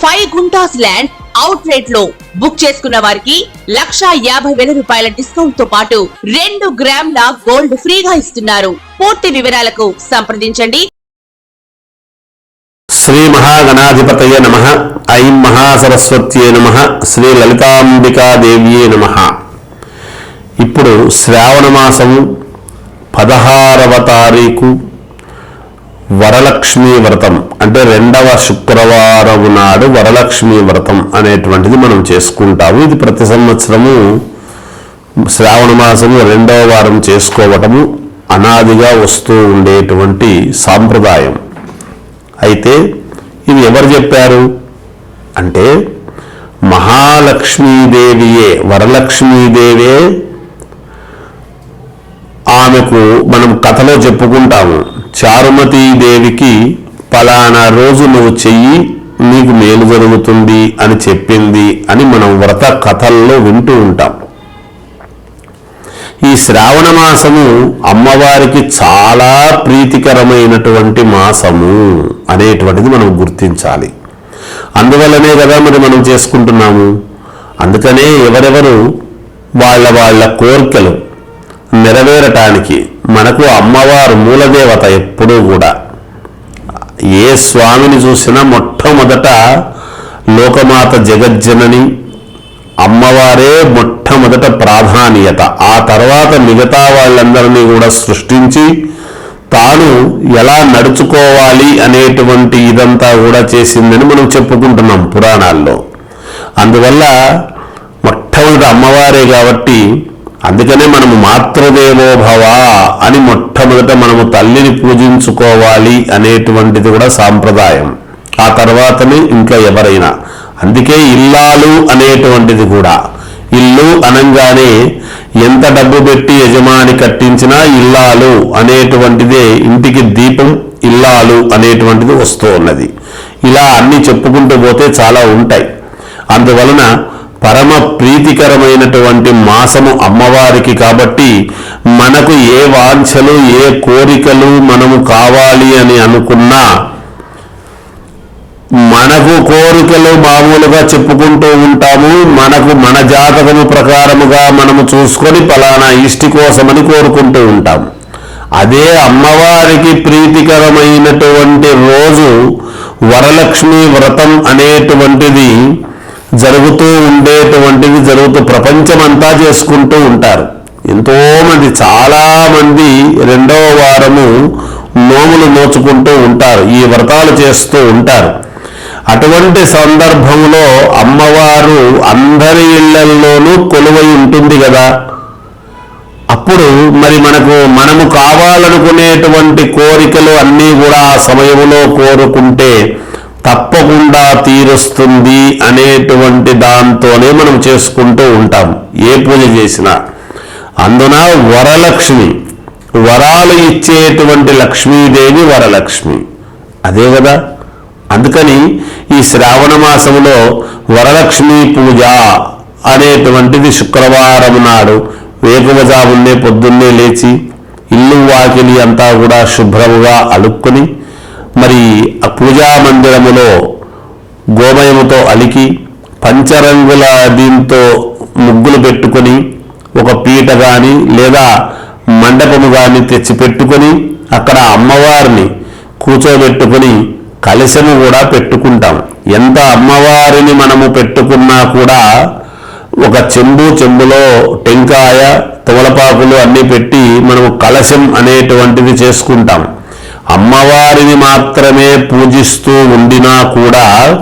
Five guntas land out రేట్లో book చేసుకున్న వారికి లక్షా యాభై వేల రూపాయల డిస్కౌంట్తో పాటు రెండు గ్రాముల గోల్డ్ ఫ్రీగా ఇస్తున్నారు. పూర్తి వివరాలకు సంప్రదించండి. శ్రీ మహాగణాధిపతయ నమ. ఐం మహాసరస్వత్యే నమ. శ్రీ లలితాంబికాదేవ్యే నమ. ఇప్పుడు శ్రావణ మాసము పదహారవ తారీఖు వరలక్ష్మీ వ్రతం అంటే రెండవ శుక్రవారం నాడు వరలక్ష్మి వ్రతం అనేటువంటిది మనం చేసుకుంటాము. ఇది ప్రతి సంవత్సరము శ్రావణ మాసము రెండవ వారం చేసుకోవటము అనాదిగా వస్తూ ఉండేటువంటి సాంప్రదాయం. అయితే ఇది ఎవరు చెప్పారు? అంటే మహాలక్ష్మీదేవియే వరలక్ష్మీదేవే ఆమెకు మనం కథలో చెప్పుకుంటాము చారుమతీదేవికి పలానా రోజు నువ్వు చెయ్యి నీకు మేలు జరుగుతుంది అని చెప్పింది అని మనం వ్రత కథల్లో వింటూ ఉంటాం. ఈ శ్రావణ మాసము అమ్మవారికి చాలా ప్రీతికరమైనటువంటి మాసము అనేటువంటిది మనం గుర్తించాలి. అందువల్లనే కదా మరి మనం చేసుకుంటున్నాము. అందుకనే ఎవరెవరు వాళ్ళ వాళ్ళ కోరికలు నెరవేరటానికి మనకు అమ్మవారు మూలదేవత ఎప్పుడూ కూడా. ఏ స్వామిని చూసినా మొట్టమొదట లోకమాత జగజ్జనని అమ్మవారే మొట్టమొదట ప్రాధాన్యత. ఆ తర్వాత మిగతా వాళ్ళందరినీ కూడా సృష్టించి తాను ఎలా నడుచుకోవాలి అనేటువంటి ఇదంతా కూడా చేసిందని మనం చెప్పుకుంటున్నాం పురాణాల్లో. అందువల్ల మొట్టమొదటి అమ్మవారే కాబట్టి అందుకనే మనము మాతృదేవోభవ అని మొట్టమొదట మనము తల్లిని పూజించుకోవాలి అనేటువంటిది కూడా సాంప్రదాయం. ఆ తర్వాతనే ఇంకా ఎవరైనా. అందుకే ఇల్లాలు అనేటువంటిది కూడా. ఇల్లు అనంగానే ఎంత డబ్బు పెట్టి యజమాని కట్టించినా ఇల్లాలు అనేటువంటిదే ఇంటికి దీపం ఇల్లాలు అనేటువంటిది వస్తూ ఉన్నది. ఇలా అన్ని చెప్పుకుంటూ పోతే చాలా ఉంటాయి. అందువలన పరమ ప్రీతికరమైనటువంటి మాసము అమ్మవారికి కాబట్టి మనకు ఏ వాంఛలు ఏ కోరికలు మనము కావాలి అని అనుకున్నా మనకు కోరికలు మామూలుగా చెప్పుకుంటూ ఉంటాము. మనకు మన జాతకము ప్రకారముగా మనము చూసుకొని పలానా ఇష్టి కోసమని కోరుకుంటూ ఉంటాం అదే అమ్మవారికి ప్రీతికరమైనటువంటి రోజు వరలక్ష్మి వ్రతం అనేటువంటిది జరుగుతూ ఉండేటువంటివి జరుగుతూ ప్రపంచమంతా చేసుకుంటూ ఉంటారు. ఎంతోమంది చాలామంది రెండవ వారము నోములు నోచుకుంటూ ఉంటారు ఈ వ్రతాలు చేస్తూ ఉంటారు. అటువంటి సందర్భంలో అమ్మవారు అందరి ఇళ్ళల్లోనూ కొలువై ఉంటుంది కదా. అప్పుడు మరి మనకు మనము కావాలనుకునేటువంటి కోరికలు అన్నీ కూడా ఆ సమయంలో కోరుకుంటే తప్పకుండా తీరుస్తుంది అనేటువంటి దాంతోనే మనం చేసుకుంటూ ఉంటాం. ఏ పూజ చేసినా. అందున వరలక్ష్మి వరాలు ఇచ్చేటువంటి లక్ష్మీదేవి వరలక్ష్మి. అదే కదా? అందుకని ఈ శ్రావణ మాసంలో వరలక్ష్మి పూజ అనేటువంటిది శుక్రవారం నాడు వేకువజామున్నే పొద్దున్నే లేచి ఇల్లు వాకిలి అంతా కూడా శుభ్రముగా అలుక్కుని మరి ఆ పూజా మందిరములో గోమయముతో అలికి పంచరంగుల దీంతో ముగ్గులు పెట్టుకొని ఒక పీట కానీ లేదా మండపము కానీ తెచ్చి పెట్టుకొని అక్కడ అమ్మవారిని కూర్చోబెట్టుకొని కలశము కూడా పెట్టుకుంటాం. ఎంత అమ్మవారిని మనము పెట్టుకున్నా కూడా ఒక చెంబు చెంబులో టెంకాయ తమలపాకులు అన్నీ పెట్టి మనము కలశం అనేటువంటిది చేసుకుంటాం. అమ్మవారిని మాత్రమే పూజిస్తూ ఉండినా కూడా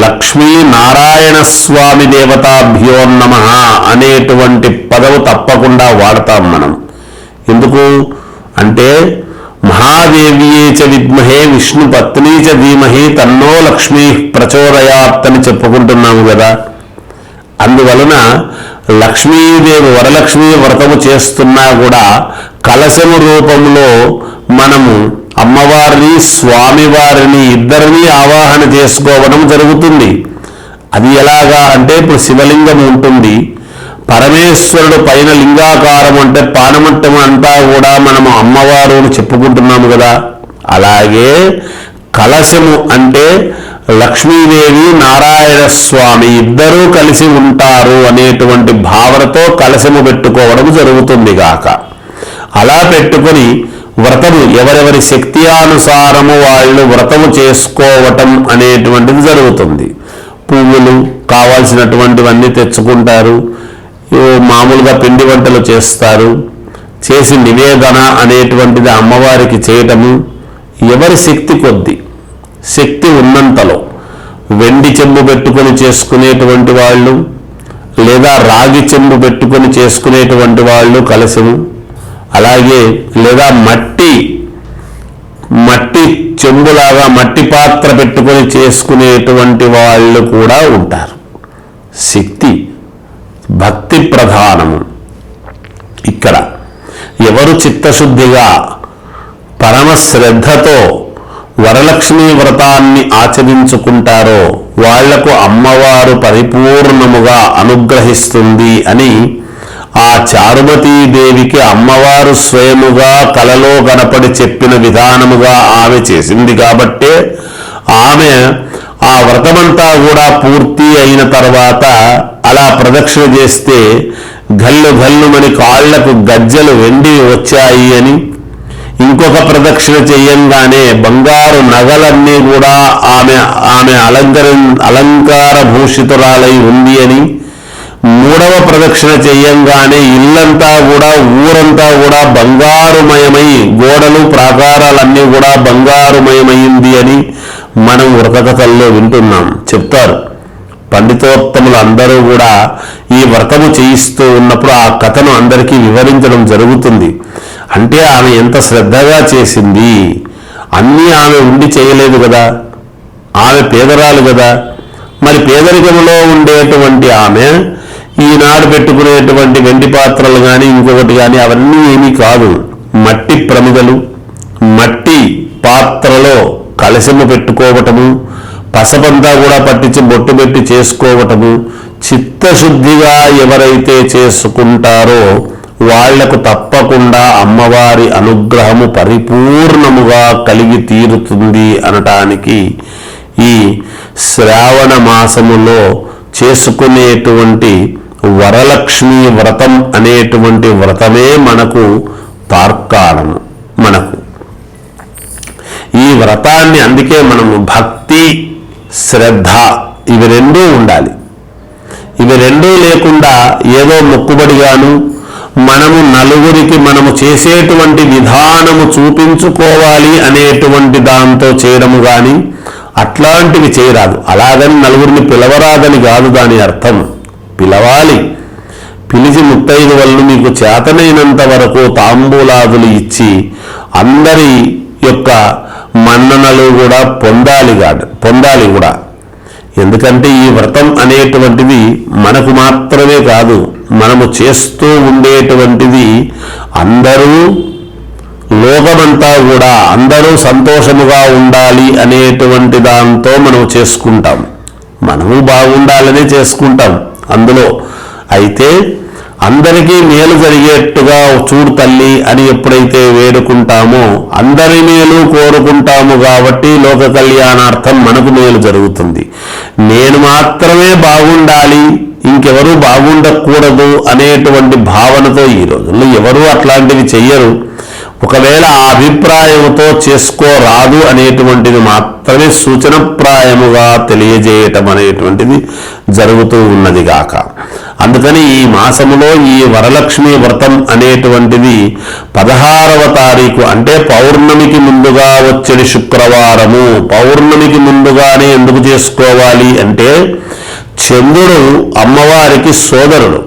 లక్ష్మీ నారాయణ స్వామి దేవతాభ్యో నమ అనేటువంటి పదవు తప్పకుండా వాడతాం మనం. ఎందుకు? అంటే మహాదేవియే చ విద్మహే విష్ణు పత్ని చ ధీమహి తన్నో లక్ష్మీ ప్రచోదయాత్ అని చెప్పుకుంటున్నాము కదా. అందువలన లక్ష్మీదేవి వరలక్ష్మి వ్రతము చేస్తున్నా కూడా కలశము రూపంలో మనము అమ్మవారిని స్వామివారిని ఇద్దరిని ఆవాహన చేసుకోవడం జరుగుతుంది. అది ఎలాగా అంటే ఇప్పుడు శివలింగం ఉంటుంది. పరమేశ్వరుడు పైన లింగాకారం అంటే పానమట్టం అంతా కూడా మనము అమ్మవారు అని చెప్పుకుంటున్నాము కదా. అలాగే కలశము అంటే లక్ష్మీదేవి నారాయణ స్వామి ఇద్దరూ కలిసి ఉంటారు అనేటువంటి భావనతో కలశము పెట్టుకోవడం జరుగుతుంది గాక. అలా పెట్టుకొని వ్రతము ఎవరెవరి శక్తియానుసారము వాళ్ళు వ్రతము చేసుకోవటం అనేటువంటిది జరుగుతుంది. పువ్వులు కావాల్సినటువంటివన్నీ తెచ్చుకుంటారు. మామూలుగా పిండి వంటలు చేస్తారు. చేసి నివేదన అనేటువంటిది అమ్మవారికి చేయటము ఎవరి శక్తి కొద్ది శక్తి ఉన్నంతలో వెండి చెంబు పెట్టుకొని చేసుకునేటువంటి వాళ్ళు లేదా రాగి చెంబు పెట్టుకొని చేసుకునేటువంటి వాళ్ళు కలశము అలాగే లేదా మట్టి మట్టి చెంబులాగా మట్టి పాత్ర పెట్టుకొని చేసుకునేటువంటి వాళ్ళు కూడా ఉంటారు. శక్తి భక్తి ప్రధానము. ఇక్కడ ఎవరు చిత్తశుద్ధిగా పరమ శ్రద్ధతో వరలక్ష్మి వ్రతాన్ని ఆచరించుకుంటారో వాళ్ళకు అమ్మవారు పరిపూర్ణముగా అనుగ్రహిస్తుంది అని ఆ చారుమతీదేవికి అమ్మవారు స్వయముగా కలలో కనపడి చెప్పిన విధానముగా ఆమె చేసింది కాబట్టే ఆమె ఆ వ్రతమంతా కూడా పూర్తి అయిన తర్వాత అలా ప్రదక్షిణ చేస్తే గల్లు గల్లుమని కాళ్ళకు గజ్జలు వెండి వచ్చాయి అని ఇంకొక ప్రదక్షిణ చెయ్యంగానే బంగారు నగలన్నీ కూడా ఆమె ఆమె అలంకర అలంకార భూషితురాలై ఉంది అని మూడవ ప్రదక్షిణ చెయ్యంగానే ఇల్లంతా కూడా ఊరంతా కూడా బంగారుమయమై గోడలు ప్రాకారాలన్నీ కూడా బంగారుమయమైంది అని మనం వ్రతకథల్లో వింటున్నాం. చెప్తారు. పండితోత్తములు అందరూ కూడా ఈ వ్రతము చేయిస్తూ ఉన్నప్పుడు ఆ కథను అందరికీ వివరించడం జరుగుతుంది. అంటే ఆమె ఎంత శ్రద్ధగా చేసింది. అన్నీ ఆమె ఉండి చేయలేదు కదా. ఆమె పేదరాలు కదా. మరి పేదరికంలో ఉండేటువంటి ఆమె ఈనాడు పెట్టుకునేటువంటి వెండి పాత్రలు కానీ ఇంకొకటి కానీ అవన్నీ ఏమీ కాదు. మట్టి ప్రమిదలు మట్టి పాత్రలో కలశము పెట్టుకోవటము పసపంతా కూడా పట్టించి బొట్టు పెట్టి చేసుకోవటము చిత్తశుద్ధిగా ఎవరైతే చేసుకుంటారో వాళ్ళకు తప్పకుండా అమ్మవారి అనుగ్రహము పరిపూర్ణముగా కలిగి తీరుతుంది అనటానికి ఈ శ్రావణ మాసములో చేసుకునేటువంటి వరలక్ష్మి వ్రతం అనేటువంటి వ్రతమే మనకు తార్కాణము మనకు. ఈ వ్రతాన్ని అందుకే మనము భక్తి శ్రద్ధ ఇవి రెండూ ఉండాలి. ఇవి రెండూ లేకుండా ఏదో మొక్కుబడిగాను మనము నలుగురికి మనము చేసేటువంటి విధానము చూపించుకోవాలి అనేటువంటి దాంతో చేయడము కానీ అట్లాంటివి చేయరాదు. అలాగని నలుగురిని పిలవరాదని కాదు దాని అర్థం. పిలవాలి. పిలిచి ముత్తైదు వాళ్ళు మీకు చేతనైనంత వరకు తాంబూలాదులు ఇచ్చి అందరి యొక్క మన్ననలు కూడా పొందాలి కాదు పొందాలి కూడా. ఎందుకంటే ఈ వ్రతం అనేటువంటిది మనకు మాత్రమే కాదు మనము చేస్తూ ఉండేటువంటిది అందరూ లోకమంతా కూడా అందరూ సంతోషముగా ఉండాలి అనేటువంటి దాంతో మనం చేసుకుంటాం. మనము బాగుండాలనే చేసుకుంటాం. అందులో అయితే అందరికీ మేలు జరిగేట్టుగా చూడు తల్లి అని ఎప్పుడైతే వేడుకుంటామో అందరి మేలు కోరుకుంటాము కాబట్టి లోక కళ్యాణార్థం మనకు మేలు జరుగుతుంది. నేను మాత్రమే బాగుండాలి ఇంకెవరూ బాగుండకూడదు అనేటువంటి భావనతో ఈ రోజుల్లో ఎవరూ అట్లాంటివి చెయ్యరు. ఒకవేళ ఆ అభిప్రాయంతో చేసుకోరాదు అనేటువంటిది మాత్రమే సూచనప్రాయముగా తెలియజేయటం అనేటువంటిది జరుగుతూ ఉన్నది గాక. అందుకని ఈ మాసములో ఈ వరలక్ష్మి వ్రతం అనేటువంటిది పదహారవ తారీఖు అంటే పౌర్ణమికి ముందుగా వచ్చేది శుక్రవారము. పౌర్ణమికి ముందుగానే ఎందుకు చేసుకోవాలి అంటే చంద్రుడు అమ్మవారికి సోదరుడు.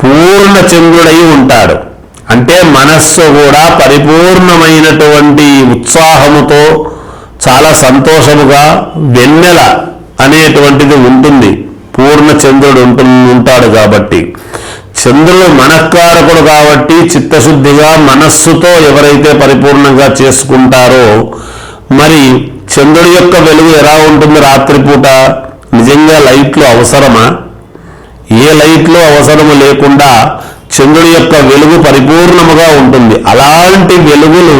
పూర్ణ చంద్రుడై ఉంటాడు. అంటే మనస్సు కూడా పరిపూర్ణమైనటువంటి ఉత్సాహముతో చాలా సంతోషముగా వెన్నెల అనేటువంటిది ఉంటుంది. పూర్ణ చంద్రుడు ఉంటు ఉంటాడు కాబట్టి. చంద్రుడు మనఃకారకుడు కాబట్టి చిత్తశుద్ధిగా మనస్సుతో ఎవరైతే పరిపూర్ణంగా చేసుకుంటారో మరి చంద్రుడి యొక్క వెలుగు ఎలా ఉంటుంది రాత్రిపూట? నిజంగా లైట్లు అవసరమా? ఏ లైట్లు అవసరము లేకుండా చంద్రుడి యొక్క వెలుగు పరిపూర్ణముగా ఉంటుంది. అలాంటి వెలుగులు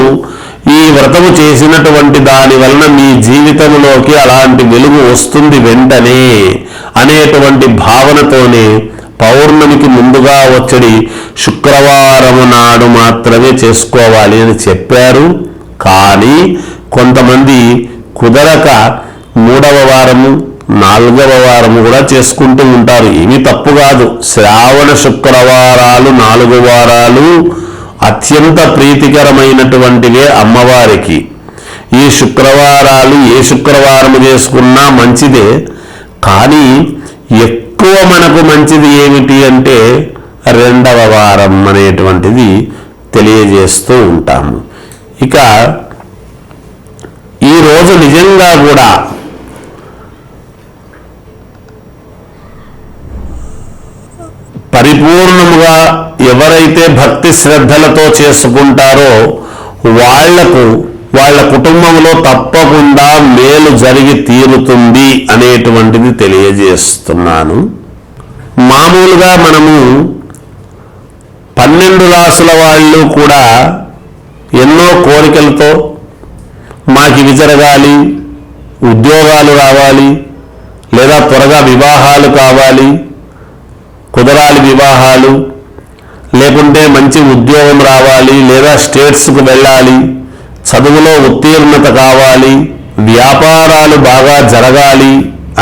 ఈ వ్రతము చేసినటువంటి దాని వలన మీ జీవితంలోకి అలాంటి వెలుగు వస్తుంది వెంటనే అనేటువంటి భావనతోనే పౌర్ణమికి ముందుగా వచ్చడి శుక్రవారము నాడు మాత్రమే చేసుకోవాలి అని చెప్పారు. కానీ కొంతమంది కుదరక మూడవ వారము నాలుగవ వారము కూడా చేసుకుంటూ ఉంటారు. ఏమీ తప్పు కాదు. శ్రావణ శుక్రవారాలు నాలుగు వారాలు అత్యంత ప్రీతికరమైనటువంటివే అమ్మవారికి. ఈ శుక్రవారాలు ఏ శుక్రవారము చేసుకున్నా మంచిదే. కానీ ఎక్కువ మనకు మంచిది ఏమిటి అంటే రెండవ వారం అనేటువంటిది తెలియజేస్తూ ఉంటాము. ఇక ఈరోజు నిజంగా కూడా పరిపూర్ణముగా ఎవరైతే భక్తి శ్రద్ధలతో చేసుకుంటారో వాళ్ళకు వాళ్ళ కుటుంబంలో తప్పకుండా మేలు జరిగి తీరుతుంది అనేటువంటిది తెలియజేస్తున్నాను. మామూలుగా మనము పన్నెండు రాసుల వాళ్ళు కూడా ఎన్నో కోరికలతో మాకు ఇవి జరగాలి ఉద్యోగాలు రావాలి లేదా త్వరగా వివాహాలు కావాలి కుదరాలి వివాహాలు లేకుంటే మంచి ఉద్యోగం రావాలి లేదా స్టేట్స్కు వెళ్ళాలి చదువులో ఉత్తీర్ణత కావాలి వ్యాపారాలు బాగా జరగాలి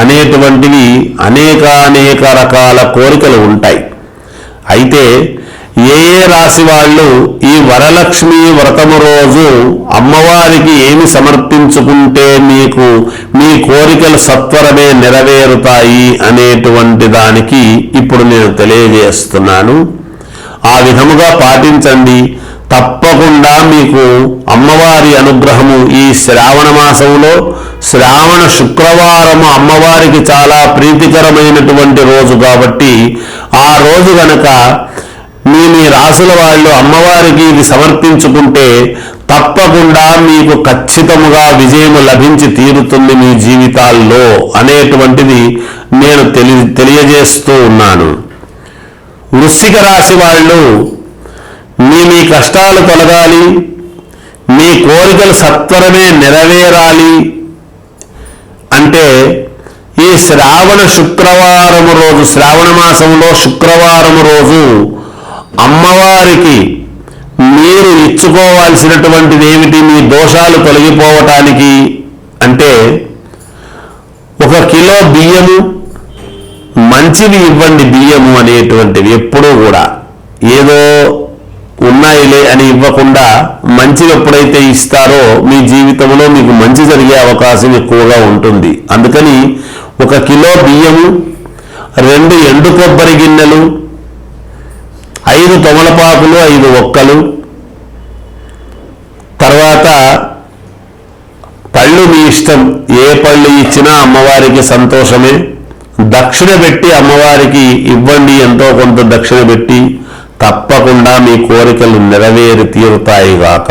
అనేటువంటివి అనేకానేక రకాల కోరికలు ఉంటాయి. అయితే ఏ ఏ రాశి వాళ్ళు ఈ వరలక్ష్మి వ్రతము రోజు అమ్మవారికి ఏమి సమర్పించుకుంటే మీకు మీ కోరికలు సత్వరమే నెరవేరుతాయి అనేటువంటి దానికి ఇప్పుడు నేను తెలియజేస్తున్నాను. ఆ విధముగా పాటించండి. తప్పకుండా మీకు అమ్మవారి అనుగ్రహము ఈ శ్రావణ మాసంలో శ్రావణ శుక్రవారము అమ్మవారికి చాలా ప్రీతికరమైనటువంటి రోజు కాబట్టి ఆ రోజు గనక మీ రాసుల వాళ్ళు అమ్మవారికి ఇది సమర్పించుకుంటే తప్పకుండా మీకు ఖచ్చితముగా విజయము లభించి తీరుతుంది మీ జీవితాల్లో అనేటువంటిది నేను తెలి తెలియజేస్తూ ఉన్నాను. వృశ్చిక రాశి వాళ్ళు మీ మీ కష్టాలు తొలగాలి మీ కోరికలు సత్వరమే నెరవేరాలి అంటే ఈ శ్రావణ శుక్రవారము రోజు శ్రావణ మాసంలో శుక్రవారము రోజు అమ్మవారికి మీరు ఇచ్చుకోవాల్సినటువంటిది ఏమిటి? మీ దోషాలు తొలగిపోవటానికి అంటే ఒక కిలో బియ్యము మంచివి ఇవ్వండి బియ్యము అనేటువంటివి ఎప్పుడూ కూడా. ఏదో ఉన్నాయిలే అని ఇవ్వకుండా మంచివి ఎప్పుడైతే ఇస్తారో మీ జీవితంలో మీకు మంచి జరిగే అవకాశం ఎక్కువగా ఉంటుంది. అందుకని ఒక కిలో బియ్యము రెండు ఎండు కొబ్బరి గిన్నెలు ఐదు తమలపాకులు ఐదు ఒక్కలు. తర్వాత పళ్ళు మీ ఇష్టం. ఏ పళ్ళు ఇచ్చినా అమ్మవారికి సంతోషమే. దక్షిణ పెట్టి అమ్మవారికి ఇవ్వండి ఎంతో కొంత దక్షిణ పెట్టి తప్పకుండా మీ కోరికలు నెరవేరి తీరుతాయి గాక.